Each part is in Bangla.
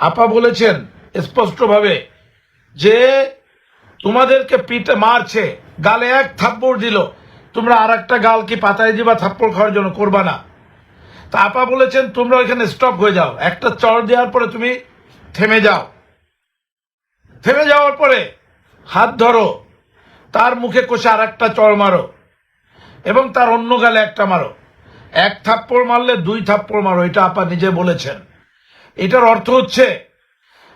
আপা বলেছেন স্পষ্টভাবে যে তোমাদেরকে পিঠে মারছে, গালে এক থাপ্পড় দিল। তোমরা আর একটা গাল কি পাতায় দিবা, থাপ্পড় খাওয়ার জন্য করবা না। তা আপা বলেছেন, তোমরা ওইখানে স্টপ হয়ে যাও। একটা চড় দেওয়ার পরে তুমি থেমে যাও। থেমে যাওয়ার পরে হাত ধরো, তার মুখে কষে আর একটা চড় মারো এবং তার অন্য গালে একটা মারো। এক থাপ্পড় মারলে দুই থাপ্পড় মারো, এটা আপা নিজে বলেছেন। এটার অর্থ হচ্ছে,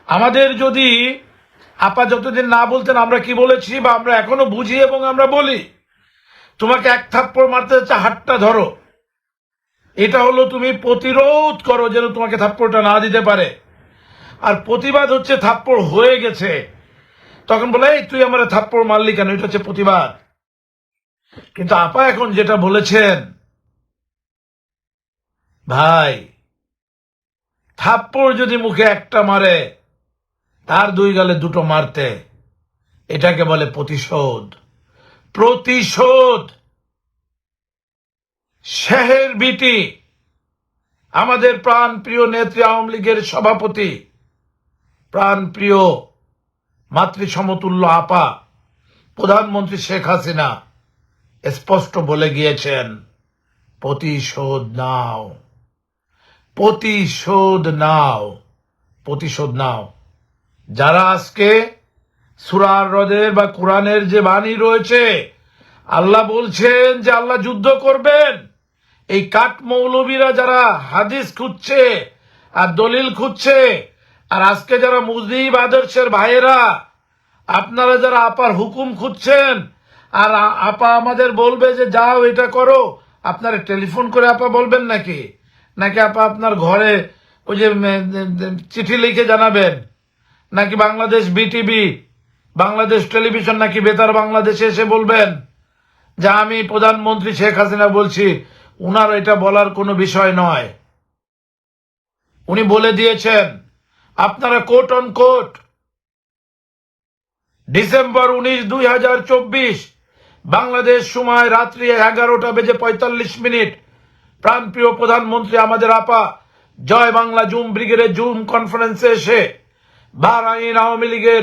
আমাদের যদি আপা যতদিন না বলতেন আমরা কি বলেছি বা আমরা এখনও বুঝি এবং আমরা বলি, তোমাকে এক থাপ্পড় মারতে হচ্ছে, হাতটা ধরো। এটা হলো তুমি প্রতিরোধ করো যেন তোমাকে থাপ্পড়টা না দিতে পারে। আর প্রতিবাদ হচ্ছে থাপ্পড় হয়ে গেছে। তখন বলে, এই, তুই আমার থাপ্পড় মারলি কেন? এটা হচ্ছে প্রতিবাদ। কিন্তু আপা এখন যেটা বলেছেন, ভাই থাপ্পড় যদি মুখে একটা মারে, তার দুই গালে দুটো মারতে, এটাকে বলে প্রতিশোধ। প্রতিশোধ! শেহের বিটি, আমাদের প্রাণ প্রিয় নেত্রী আওয়ামী লীগের সভাপতি প্রাণ প্রিয় মাতৃ সমতুল্য আপা, প্রধানমন্ত্রী শেখ হাসিনা, স্পষ্ট বলে গিয়েছেন, প্রতিশোধ নাও। প্রতিশোধ নাও প্রতিশোধ নাও। যারা আজকে সুরার হ্রদের বা কোরআনের যে বাণী রয়েছে, আল্লাহ বলছেন যে আল্লাহ যুদ্ধ করবেন। এই কাঠ মৌলবীরা যারা হাদিস খুঁজছে আর দলিল খুঁজছে, আর আজকে যারা মুজদিব আদর্শের ভাইয়েরা, আপনারা যারা আপার হুকুম খুঁজছেন, আর আপা আমাদের বলবে যে যাও এটা করো, আপনারা টেলিফোন করে আপা বলবেন নাকি? নাকি আপা আপনার ঘরে ওই যে চিঠি লিখে জানাবেন? নাকি বাংলাদেশ বিটিভি, বাংলাদেশ টেলিভিশন নাকি বেতার বাংলাদেশে এসে বলবেন? যে আমি প্রধানমন্ত্রী শেখ হাসিনা বলছি, উনার এটা বলার কোনো বিষয় নয়। উনি বলে দিয়েছেন, আপনারা কোট অন কোট ডিসেম্বর উনিশ দুই বাংলাদেশ সময় রাত্রি এগারোটা বেজে পঁয়তাল্লিশ মিনিট প্রাণপ্রিয় প্রধানমন্ত্রী আমাদের আপা, জয় বাংলা জুম ব্রিগেডের জুম কনফারেন্সে এসে বাহরাইন আওয়ামী লীগের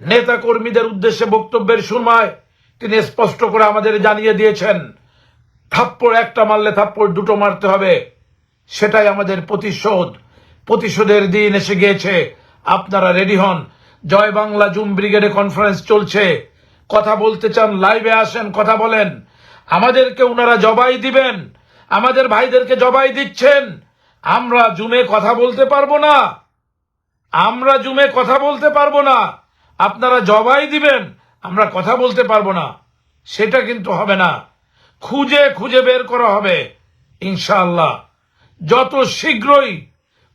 নেতা কর্মীদের উদ্দেশ্যে বক্তব্যের সময় তিনি স্পষ্ট করে আমাদের জানিয়ে দিয়েছেন, থাপ্পড় একটা মারলে থাপ্পড় দুটো মারতে হবে। সেটাই আমাদের প্রতিশোধ। প্রতিশোধের দিন এসে গিয়েছে। আপনারা রেডি হন। জয় বাংলা জুম ব্রিগেডে কনফারেন্স চলছে। কথা বলতে চান, লাইভে আসেন, কথা বলেন। আমাদেরকে ওনারা জবাই দিবেন। আমাদের ভাইদেরকে জবাই দিচ্ছেন। আমরা জুমে কথা বলতে পারব না। আমরা জুমে কথা বলতে পারব না। আপনারা জবাই দিবেন, আমরা কথা বলতে পারব না। সেটা কিন্তু হবে না। খুঁজে খুঁজে বের করা হবে, ইনশাআল্লাহ। যত শীঘ্রই,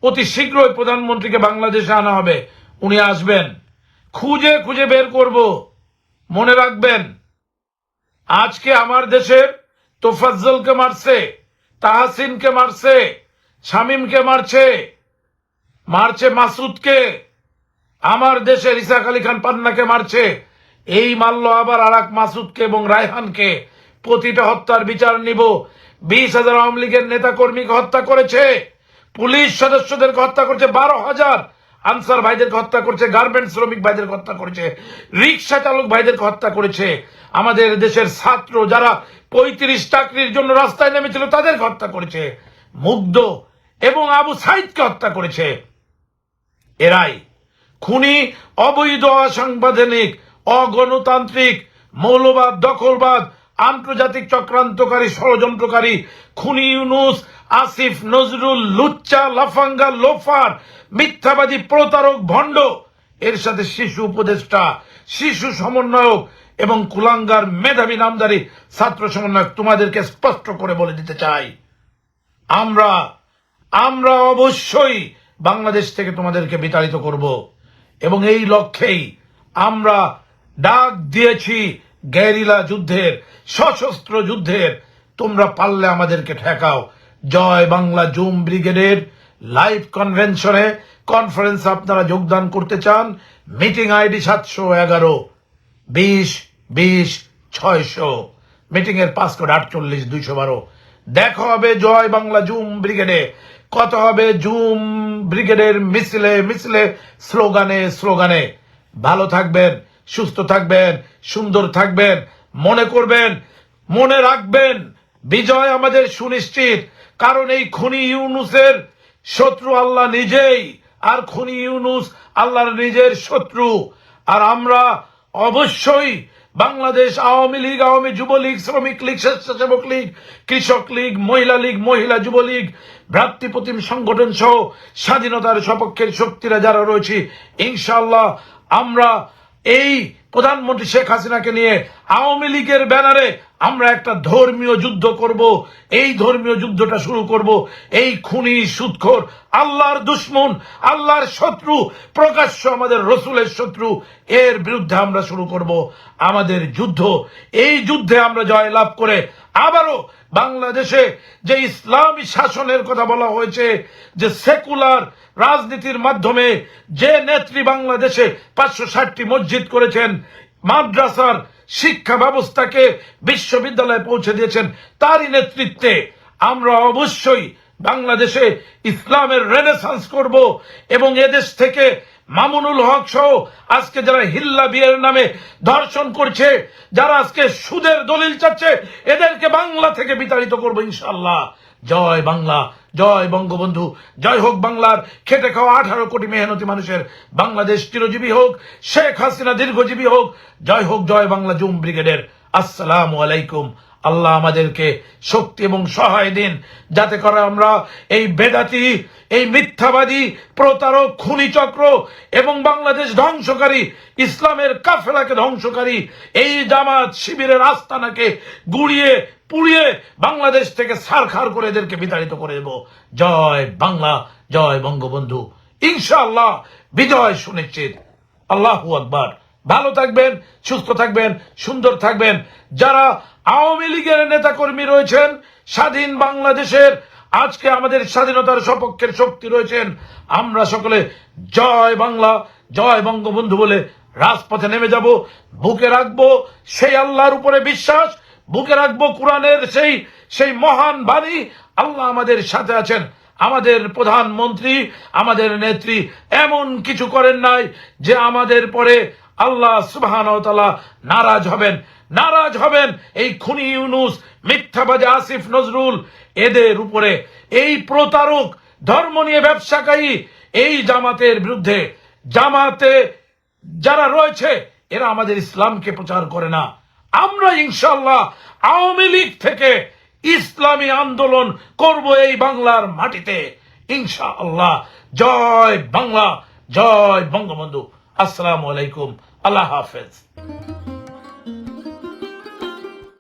অতি শীঘ্রই প্রধানমন্ত্রীকে বাংলাদেশে আনা হবে, উনি আসবেন। খুঁজে খুঁজে বের করব। মনে রাখবেন, আজকে আমার দেশের তোফাজ্জলকে মারছে। তাহসিনকে মারছে, শামীমকে মারছে মারছে মাসুদকে, আমার দেশে ইসাক আলী খান পান্নাকে মারছে। এই মারল আবার আরাক মাসুদকে এবং রায়হানকে। প্রতিটা হত্যার বিচার নিব। বিশ হাজার আওয়ামী লীগের নেতা কর্মীকে হত্যা করেছে, পুলিশ সদস্যদেরকে হত্যা করেছে, বারো হাজার। আনসার ভাইদেরকে হত্যা করেছে, গার্মেন্টস শ্রমিক ভাইদেরকে হত্যা করেছে, রিক্সা চালক ভাইদেরকে হত্যা করেছে। আমাদের দেশের ছাত্র যারা পঁয়ত্রিশ চাকরির জন্য রাস্তায় নেমেছিল, তাদেরকে হত্যা করেছে। মুগ্ধ এবং আবু সাইদকে হত্যা করেছে। এরাই খুনি, অবৈধ, অসাংবিধানিক, অগণতান্ত্রিক, মৌলবাদ, দখলবাদ, আন্তর্জাতিক চক্রান্তকারী, ষড়যন্ত্রকারী, খুনি ইউনুস, আসিফ, নজরুল, লুচ্চা, লাফাঙ্গা, লোফার মিথ্যাবাদী প্রতারক ভণ্ড। এর সাথে শিশু উপদেষ্টা, শিশু সমন্বয়ক এবং কুলাঙ্গার মেধাবী নামদারি ছাত্র সমন্বয়ক তোমাদেরকে স্পষ্ট করে বলে দিতে চাই। আমরা আমরা অবশ্যই বাংলাদেশ থেকে তোমাদেরকে বিতাড়িত করব। এবং এই লক্ষ্যেই আমরা ডাক দিয়েছি গ্যারিলা যুদ্ধের, সশস্ত্র যুদ্ধের। তোমরা পারলে আমাদেরকে ঠেকাও। জয় বাংলা জুম ব্রিগেডের লাইভ কনভেনশনে কনফারেন্স আপনারা যোগদান করতে চান। মিটিং আইডি সাতশো এগারো। বিশ বিশ, ছয়শো। মিটিং এর পাসকোড আটচল্লিশ, দুইশো বারো। দেখা হবে জয় বাংলা জুম ব্রিগেডে। কত হবে জুম ব্রিগেডের মিছিলে মিছিলে, স্লোগানে স্লোগানে। ভালো থাকবেন, সুস্থ থাকবেন, সুন্দর থাকবেন, মনে করবেন, মনে রাখবেন, বিজয় আমাদের সুনিশ্চিত। কারণ এই খুনি ইউনুসের শত্রু আল্লাহ নিজেই, আর খুনি ইউনুস আল্লাহর নিজের শত্রু। আর আমরা অবশ্যই বাংলাদেশ আওয়ামী লীগ, আওয়ামী যুবলীগ, শ্রমিক লীগ, স্বেচ্ছাসেবক লীগ, কৃষক লীগ, মহিলা লীগ, মহিলা যুবলীগ ভ্রাতৃপ্রতিম সংগঠন সহ স্বাধীনতার সপক্ষের শক্তিরা যারা রয়েছে ইনশাল্লাহ আমরা এই প্রধানমন্ত্রী শেখ হাসিনাকে নিয়ে আওয়ামী লীগের ব্যানারে আমরা একটা ধর্মীয় যুদ্ধ করব। এই ধর্মীয় যুদ্ধটা শুরু করব। এই খুনি, সুৎখোর, আল্লাহর দুশ্মন, আল্লাহর শত্রু, প্রকাশ্য আমাদের রসুলের শত্রু, এর বিরুদ্ধে আমরা শুরু করব। আমাদের যুদ্ধ, এই যুদ্ধে আমরা জয় লাভ করে আবারও বাংলাদেশে যে ইসলামী শাসনের কথা বলা হয়েছে, যে সেকুলার রাজনীতির মাধ্যমে যে নেত্রী বাংলাদেশে পাঁচশো ষাটটি মসজিদ করেছেন, মাদ্রাসার শিক্ষা ব্যবস্থাকে বিশ্ববিদ্যালয়ে পৌঁছে দিয়েছেন তারই নেতৃত্বে। আমরা অবশ্যই বাংলাদেশে ইসলামের রেনেসান্স করব এবং এদেশ থেকে মামুনুল হক সহ আজকে যারা হিল্লা বিয়ের নামে ধর্ষণ করছে, যারা আজকে সুদের দলিল চাচ্ছে, এদেরকে বাংলা থেকে বিতাড়িত করব ইনশাল্লাহ জয় বাংলা। জয় বঙ্গবন্ধু। জয় হোক বাংলার। খেটে খাওয়া আঠারো কোটি মেহনতি মানুষের। বাংলাদেশ চিরজীবী হোক। শেখ হাসিনা দীর্ঘজীবী হোক। জয় হোক, জয় বাংলা জুম ব্রিগেডের। আসসালামু আলাইকুম। আল্লাহ আমাদেরকে শক্তি এবং সহায় দিন। যাতে করে আমরা এই বেদাতি, এই মিথ্যাবাদী, প্রতারক খুনি চক্র এবং বাংলাদেশ ধ্বংসকারী, ইসলামের কাফেলাকে ধ্বংসকারী, এই জামাত শিবিরের আস্তানাকে গুড়িয়ে পুড়িয়ে বাংলাদেশ থেকে সারখার করে এদেরকে বিতাড়িত করে দেব। জয় বাংলা, জয় বঙ্গবন্ধু। ইনশাআল্লাহ বিজয় সুনিশ্চিত। আল্লাহু আকবার। ভালো থাকবেন, সুস্থ থাকবেন, সুন্দর থাকবেন। যারা আওয়ামী লীগের নেতাকর্মী রয়েছেন, স্বাধীন বাংলাদেশের আজকে আমাদের স্বাধীনতার সপক্ষের শক্তি রয়েছেন, আমরা সকলে জয় বাংলা, জয় বঙ্গবন্ধু বলে রাজপথে নেমে যাব, বুকে রাখব, সেই আল্লাহর উপরে বিশ্বাস বুকে রাখব কোরআনের সেই সেই মহান বাণী। আল্লাহ আমাদের সাথে আছেন, আমাদের প্রধানমন্ত্রী, আমাদের নেত্রী। এমন কিছু করেন নাই যে আমাদের পরে আল্লাহ সুবহান নারাজ হবেন। নারাজ হবেন এই খুনি ইউনুস, মিথ্যাবাদী আসিফ নজরুল। এদের উপরে এই প্রতারক, ধর্ম নিয়ে ব্যবসাকারী, এই জামাতের বিরুদ্ধে। জামাতে যারা রয়েছে, এরা আমাদের ইসলামকে প্রচার করে না। আমরা ইনশাল্লাহ আওয়ামী লীগ থেকে ইসলামী আন্দোলন করব এই বাংলার মাটিতে। ইনশা আল্লাহ জয় বাংলা, জয় বঙ্গবন্ধু। আসসালামু আলাইকুম। আল্লাহ হাফেজ।